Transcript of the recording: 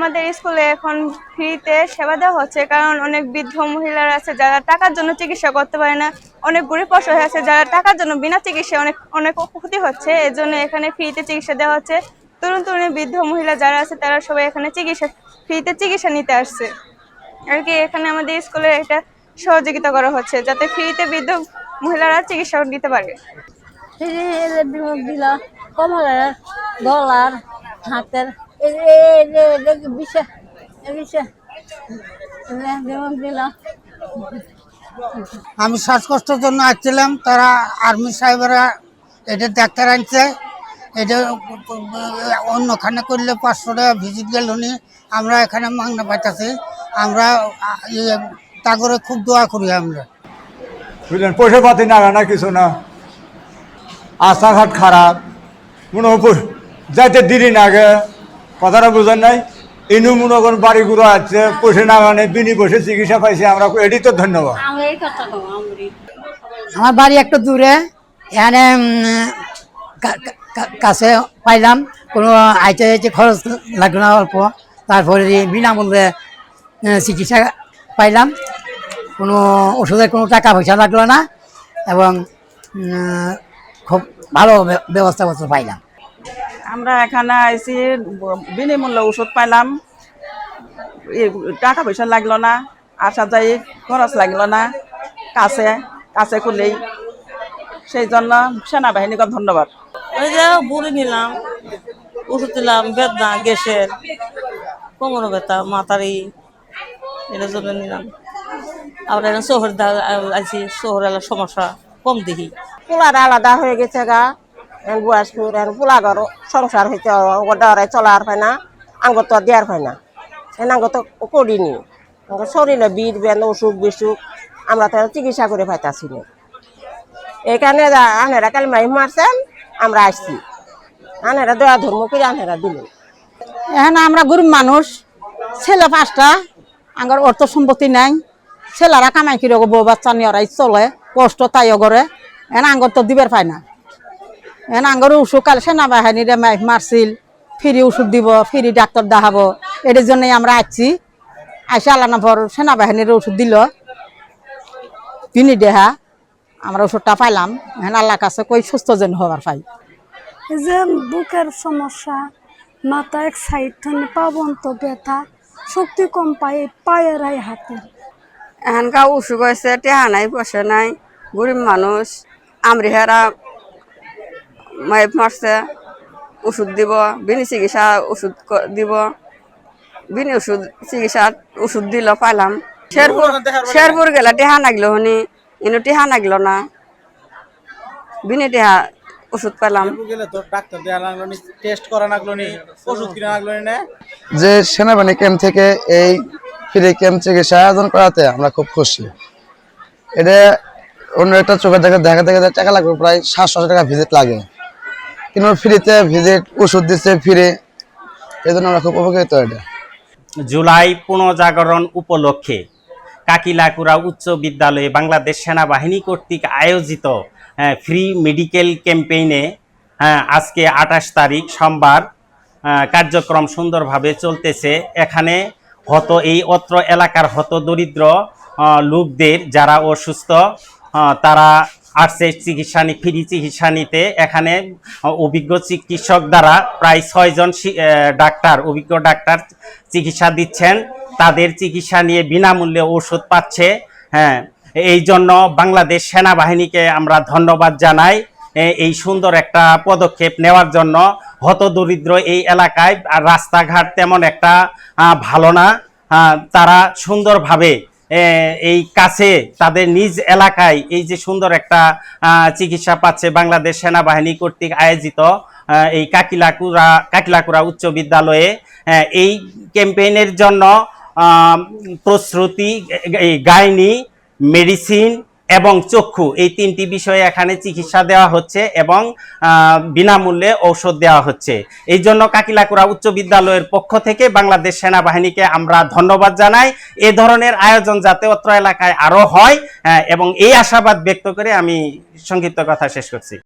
আমাদের স্কুলে এখন ফ্রিতে সেবা দেওয়া হচ্ছে, কারণ অনেক বৃদ্ধ মহিলারা আছে যারা টাকার জন্য চিকিৎসা করতে পারে না, অনেক গরিব অসহায় আছে যারা টাকার জন্য বিনা চিকিৎসায় অনেক অনেক ক্ষতি হচ্ছে, এর জন্য এখানে ফ্রিতে চিকিৎসা দেওয়া হচ্ছে। তরুণ তরুণী, বৃদ্ধ মহিলা যারা আছে তারা সবাই এখানে চিকিৎসা, ফ্রিতে চিকিৎসা নিতে আসছে। আর কি এখানে আমাদের স্কুলে একটা সহযোগিতা করা হচ্ছে, যাতে ফ্রিতে বৃদ্ধ মহিলারা চিকিৎসা নিতে পারে। কমলের গলার হাতের আমি শ্বাসকষ্টের জন্য আসছিলাম, তারা আর্মি সাহেবেরা এটা ডাক্তার আনছে। এটা, অন্যখানে করলে পাঁচশো টাকা ভিজিট গেল আমরা এখানে মাংনা পাইতেছি। আমরা আ- তা করে খুব দোয়া করি আমরা। বুঝলেন পয়সা পাতি না না কিছু না। রাস্তাঘাট খারাপ। মনে যাইতে দিলি না আগে কথাটা বুঝেন নাই? ইনু মনে করেন বাড়ি ঘুরে আছে পয়সা না মানে বিনি বসে চিকিৎসা পাইছি আমরা এটি তো ধন্যবাদ। আমি এই কথা কম আমি আমার বাড়ি একটু দূরে এখানে কাছে পাইলাম কোনো আইতে আইতে খরচ লাগল না অল্প। তারপরে বিনামূল্যে চিকিৎসা পাইলাম। কোনো ওষুধের কোনো টাকা পয়সা লাগল না এবং খুব ভালো ব্যবস্থাপত্র পাইলাম। আমরা এখানে আইসি বিনামূল্যে ওষুধ পাইলাম। এ, টাকা পয়সা লাগল না আসা যাই খরচ লাগল না কাছে কাছে করলেই সেই জন্য সেনাবাহিনীকে ধন্যবাদ। ওই যে বুড়ি নিলাম ওষুধ দিলাম বেদনা গ্যাসের কোমর ব্যথা মাথারি এটার জন্য নিলাম। আবার এখন শহর আছি শহর এলাকার সমস্যা কম দেখি। পোলার আলাদা হয়ে গেছে গা। বয়স এখন পোলা ঘর, সংসার হইতে ডরে চলার হয় না আঙ্গ তো দেওয়ার হয় না। এখন আঙ্গ তো করিনি শরীরে বীর বেন অসুখ বিসুখ, আমরা তো চিকিৎসা করে পাইতাছি না। এখানে আনেরা কাল মাই মারছেন, আমরা আসছি। আনেরা দয়া ধর্ম করে আনেরা দিলেন। এখন আমরা গরিব মানুষ, ছেলে পাঁচটা, আঙ্গার অর্থ সম্পত্তি নাই, ছেলেরা কামাই করে বউ বাচ্চা নিয়ে ওরাই চলে, কষ্ট তাইও করে, এন আঙ্গর তো দিবার পায় না। এন আঙ্গর ওষুধ কাল সেনাবাহিনীরে মাইক মারছিল ফ্রি ওষুধ দিব ফ্রি ডাক্তার দেখাবো। এটার জন্যই আমরা আসছি আইসে আলানা পর সেনাবাহিনীর ওষুধ দিল। তিনি দেহা আমরা ওষুধটা পাইলাম। এখন আল্লাহর কাছে কই সুস্থ যেন হবার পাই। যে বুকের সমস্যা মাথা এক সাইড থেকে পাবন্ত ব্যথা শক্তি কম পায় পায়ের আই হাতের এখানকার অসুখ হয়েছে টেহা নাই পয়সা নাই গরিব মানুষ আমরিহারা মাইপ মারছে ওষুধ দিব বিনি চিকিৎসা ওষুধ ক- দিব। বিনি ওষুধ চিকিৎসা ওষুধ দিল পাইলাম। শেরপুর শেরপুর গেলে টেহা নাগলো হনি ইনো টেহা নাগলো না। বিনি টেহা ওষুধ পেলাম গেলে তো ডাক্তার দেওয়া লাগল নি টেস্ট করা লাগল নি ওষুধ কিনা লাগল নি না? যে সেনাবাহিনী ক্যাম্প থেকে এই ফ্রি ক্যাম্প চিকিৎসা আয়োজন করাতে আমরা খুব খুশি। এটা অন্য একটা চোখের দেখে দেখা দেখে টাকা লাগবে প্রায় সাতশো টাকা ভিজিট লাগে। কিন্তু ফ্রিতে ভিজিট ওষুধ দিচ্ছে ফ্রি এই জন্য আমরা খুব উপকৃত এটা। জুলাই পুনর্জাগরণ উপলক্ষে কাকিলাকুড়া উচ্চ বিদ্যালয়ে বাংলাদেশ সেনাবাহিনী কর্তৃক আয়োজিত আহ, ফ্রি মেডিকেল ক্যাম্পেইনে আহ, আজকে আঠাশ তারিখ সোমবার কার্যক্রম সুন্দরভাবে চলতেছে। এখানে হত এই অত্র এলাকার হত দরিদ্র লোকদের যারা অসুস্থ তারা আসছে চিকিৎসা নি ফ্রি চিকিৎসা নিতে। এখানে অভিজ্ঞ চিকিৎসক দ্বারা প্রায় ছয়জন ডাক্তার, অভিজ্ঞ ডাক্তার চিকিৎসা দিচ্ছেন। তাদের চিকিৎসা নিয়ে বিনামূল্যে ওষুধ পাচ্ছে। হ্যাঁ এই জন্য বাংলাদেশ সেনাবাহিনীকে আমরা ধন্যবাদ জানাই। এই সুন্দর একটা পদক্ষেপ নেওয়ার জন্য। হতদরিদ্র এই এলাকায় রাস্তাঘাট তেমন একটা ভালো না। তারা সুন্দরভাবে এই কাছে, তাদের নিজ এলাকায় এই যে সুন্দর একটা চিকিৎসা পাচ্ছে বাংলাদেশ সেনাবাহিনী কর্তৃক আয়োজিত এই কাকিলাকুরা কাকিলাকুরা উচ্চ বিদ্যালয়ে এই ক্যাম্পেইনের জন্য প্রস্তুতি গাইনি, মেডিসিন এবং চক্ষু, এই তিনটি বিষয়ে এখানে চিকিৎসা দেওয়া হচ্ছে এবং বিনামূল্যে ঔষধ দেওয়া হচ্ছে। এই জন্য কাকিলাকুড়া উচ্চ বিদ্যালয়ের পক্ষ থেকে বাংলাদেশ সেনাবাহিনীকে আমরা ধন্যবাদ জানাই। এ ধরনের আয়োজন যাতে অত্র এলাকায় আরও হয় এবং এই আশাবাদ ব্যক্ত করে আমি সংক্ষিপ্ত কথা শেষ করছি।